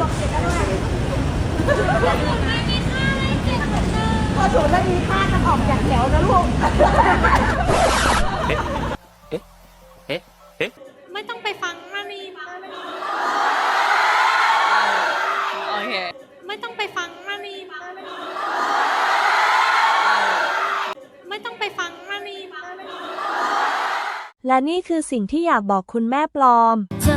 บอกเสร็จแล้วด้วยพอสูตรไม่มีค่าจะออกจากแถวนะลูกเอ๊ะเอ๊ะเอ๊ะไม่ต้องไปฟังมานีมานีโอเค ไม่ต้องไปฟังมานีมานีไม่ต้องไปฟังมานีมานีและนี่คือสิ่งที่อยากบอกคุณแม่ปลอม จะ